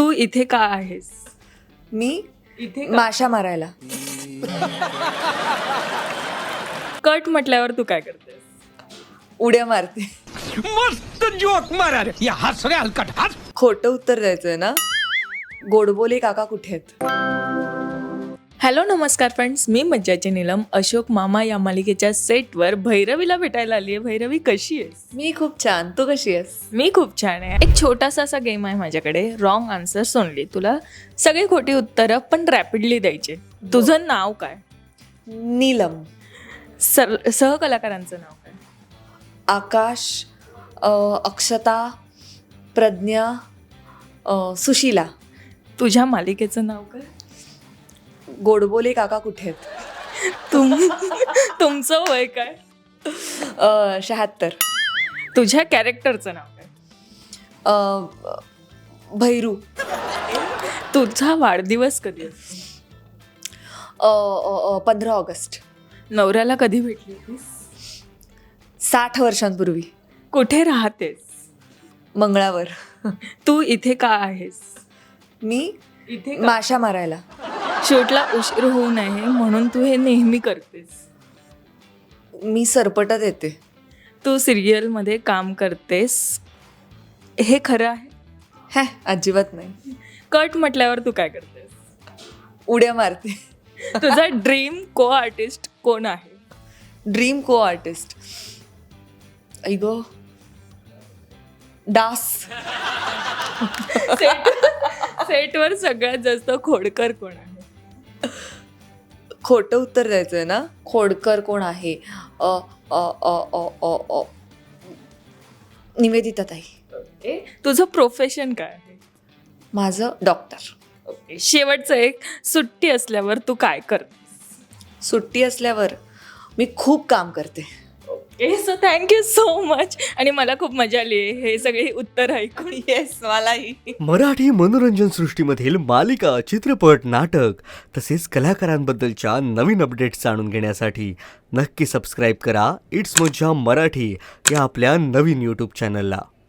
तू इथे का आहेस? मी इथे माशा मारायला. कट म्हटल्यावर तू काय करतेस? उड्या मारते. मस्त जोक मारा रे या हस रे हलकट. हस खोटं उत्तर द्यायचंय ना? गोडबोले काका कुठे आहेत? हॅलो नमस्कार फ्रेंड्स मी मज्जाची नीलम अशोक मामा या मालिकेच्या सेटवर भैरवीला भेटायला आली आहे भैरवी कशी आहेस? मी खूप छान. तू कशी आहेस? मी खूप छान आहे. एक छोटासा असा गेम आहे माझ्याकडे. रॉंग आन्सर्स ओनली तुला सगळी खोटी उत्तरं पण रॅपिडली द्यायचे. तुझं नाव काय? नीलम. सर सहकलाकारांचं नाव काय? आकाश अ, अक्षता प्रज्ञा अ, सुशीला. तुझ्या मालिकेचं नाव काय? गोडबोले काका कुठे आहेत? तुम तुमचं वय काय? शहात्तर. तुझ्या कॅरेक्टरचं नाव काय? अ, भैरू. तुझा वाढदिवस कधी असतो पंधरा ऑगस्ट. नवऱ्याला कधी भेटली होतीस? साठ वर्षांपूर्वी. कुठे राहतेस? मंगळावर. तू इथे का आहेस? मी इथे माशा मारायला. शूटला उशीर होऊ नये म्हणून तू हे नेहमी करतेस. मी सरपटत येते. तू सिरियलमध्ये काम करतेस. हे खरं आहे? हॅ अजिबात नाही. कट म्हटल्यावर तू काय करतेस? उड्या मारते. तुझा ड्रीम को आर्टिस्ट कोण आहे? ड्रीम को आर्टिस्ट ऐगो डास सेट सेटवर सगळ्यात जास्त खोडकर कोण आहे? खोटं उत्तर द्यायचंय ना? खोडकर कोण आहे? अ, अ, अ, अ, अ, अ. निवेदिता ताई. ओके. तुझं प्रोफेशन काय आहे? माझं डॉक्टर ओके. शेवटचं एक सुट्टी असल्यावर तू काय करतेस? सुट्टी असल्यावर मी खूप काम करते. Okay so thank you so much आणि मला खूप मजा आली हे सगळे उत्तर ऐकून. येस मलाही. मराठी मनोरंजन सृष्टीमधील मालिका चित्रपट नाटक तसेच कलाकारांबद्दलच्या नवीन अपडेट्स जाणून घेण्यासाठी नक्की सबस्क्राईब करा. इट्स मज्जा मराठी या आपल्या नवीन यूट्यूब चॅनलला